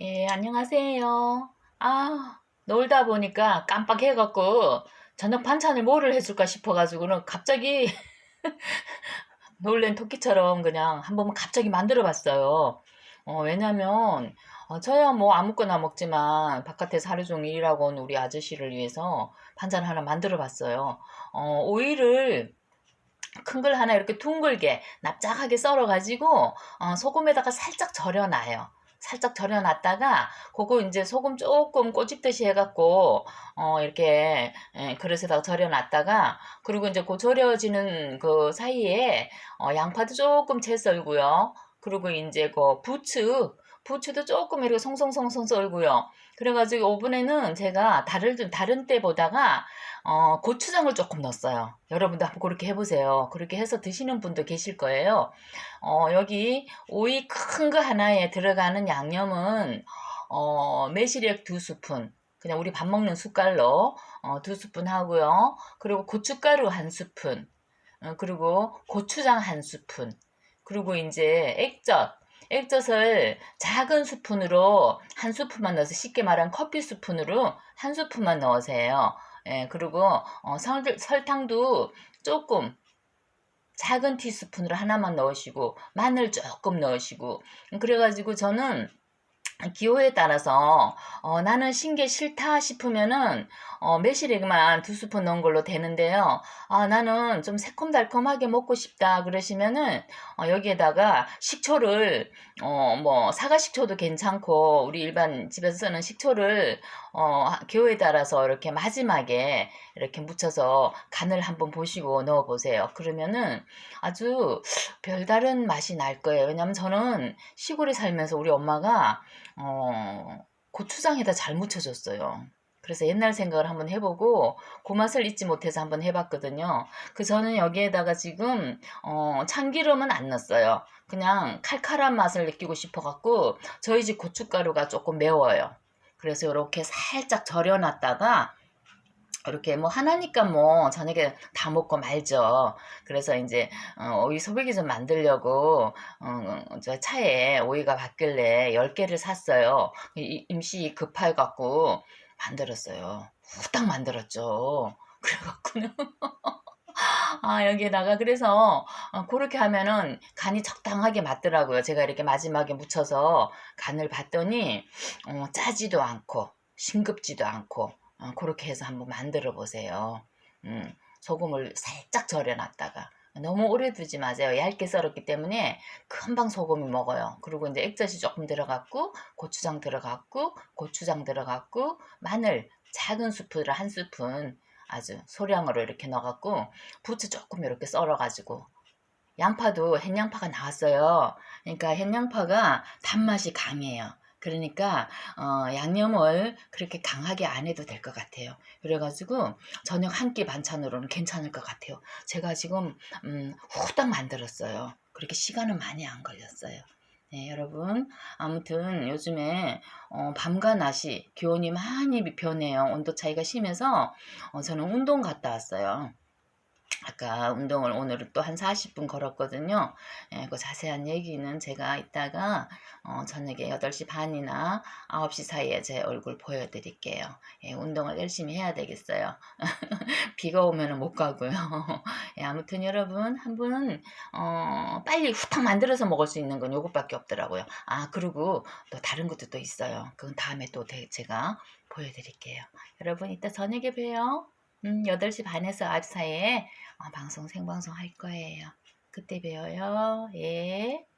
예, 안녕하세요. 아, 놀다 보니까 깜빡해갖고 저녁 반찬을 뭐를 해줄까 싶어가지고는 갑자기 놀랜 토끼처럼 그냥 한 번만 갑자기 만들어 봤어요. 어, 왜냐면, 어, 저야 뭐 아무거나 먹지만 바깥에서 하루 종일 일하고 온 우리 아저씨를 위해서 반찬 하나 만들어 봤어요. 어, 오이를 큰 걸 하나 이렇게 둥글게 납작하게 썰어가지고 어, 소금에다가 살짝 절여놔요. 살짝 절여놨다가 그거 이제 소금 조금 꼬집듯이 해갖고 어 이렇게 예, 그릇에다가 절여놨다가 그리고 이제 그 절여지는 그 사이에 어 양파도 조금 채 썰고요. 그리고 이제 그 부추 부추도 조금 이렇게 송송송송 썰고요. 그래가지고 오븐에는 제가 다른 다른 때보다가 어, 고추장을 조금 넣었어요. 여러분도 한번 그렇게 해보세요. 그렇게 해서 드시는 분도 계실 거예요. 어, 여기 오이 큰 거 하나에 들어가는 양념은 어, 매실액 두 스푼. 그냥 우리 밥 먹는 숟갈로 어, 두 스푼 하고요. 그리고 고춧가루 한 스푼. 어, 그리고 고추장 한 스푼. 그리고 이제 액젓. 액젓을 작은 스푼으로 한 스푼만 넣어서 쉽게 말하면 커피 스푼으로 한 스푼만 넣으세요. 예, 그리고 어, 설, 설탕도 조금 작은 티스푼으로 하나만 넣으시고 마늘 조금 넣으시고 그래가지고 저는 기호에 따라서 어, 나는 신게 싫다 싶으면은 어, 매실액만 두 스푼 넣은 걸로 되는데요. 아, 나는 좀 새콤달콤하게 먹고 싶다 그러시면은 어, 여기에다가 식초를 어, 뭐 사과 식초도 괜찮고 우리 일반 집에서 쓰는 식초를 어, 기호에 따라서 이렇게 마지막에 이렇게 묻혀서 간을 한번 보시고 넣어 보세요. 그러면은 아주 별다른 맛이 날 거예요. 왜냐면 저는 시골에 살면서 우리 엄마가 어, 고추장에다 잘 묻혀줬어요. 그래서 옛날 생각을 한번 해보고 그 맛을 잊지 못해서 한번 해봤거든요. 그 저는 여기에다가 지금 어, 참기름은 안 넣었어요. 그냥 칼칼한 맛을 느끼고 싶어갖고 저희 집 고춧가루가 조금 매워요. 그래서 이렇게 살짝 절여놨다가 이렇게 뭐 하나니까 뭐 저녁에 다 먹고 말죠. 그래서 이제 어, 오이 소고기 좀 만들려고 어, 저 차에 오이가 받길래 10개를 샀어요. 이- 임시 급해 갖고 만들었어요. 후딱 만들었죠. 그래갖고는 아 여기에다가 그래서 어, 그렇게 하면은 간이 적당하게 맞더라고요. 제가 이렇게 마지막에 묻혀서 간을 봤더니 어, 짜지도 않고 싱겁지도 않고 어, 그렇게 해서 한번 만들어 보세요. 음, 소금을 살짝 절여놨다가 너무 오래 두지 마세요. 얇게 썰었기 때문에 금방 소금이 먹어요. 그리고 이제 액젓이 조금 들어갔고 고추장 들어갔고 고추장 들어갔고 마늘 작은 스푼을 한 스푼 아주 소량으로 이렇게 넣어갖고 부추 조금 이렇게 썰어가지고 양파도 햇양파가 나왔어요. 그러니까 햇양파가 단맛이 강해요. 그러니까 어, 양념을 그렇게 강하게 안 해도 될 것 같아요. 그래가지고 저녁 한 끼 반찬으로는 괜찮을 것 같아요. 제가 지금 음, 후딱 만들었어요. 그렇게 시간은 많이 안 걸렸어요. 네, 여러분. 아무튼 요즘에 어, 밤과 낮이 기온이 많이 변해요. 온도 차이가 심해서 어, 저는 운동 갔다 왔어요. 아까 운동을 오늘은 또한 40분 걸었거든요. 예, 그 자세한 얘기는 제가 이따가 어, 저녁에 8시 반이나 9시 사이에 제 얼굴 보여드릴게요. 예, 운동을 열심히 해야 되겠어요. 비가 오면 못 가고요. 예, 아무튼 여러분 한번 어, 빨리 후딱 만들어서 먹을 수 있는 건 요것밖에 없더라고요. 아 그리고 또 다른 것도 또 있어요. 그건 다음에 또 대- 제가 보여드릴게요. 여러분 이따 저녁에 봬요. 음, 8시 반에서 9시 사이에 어, 방송 생방송 할 거예요. 그때 봬요. 예.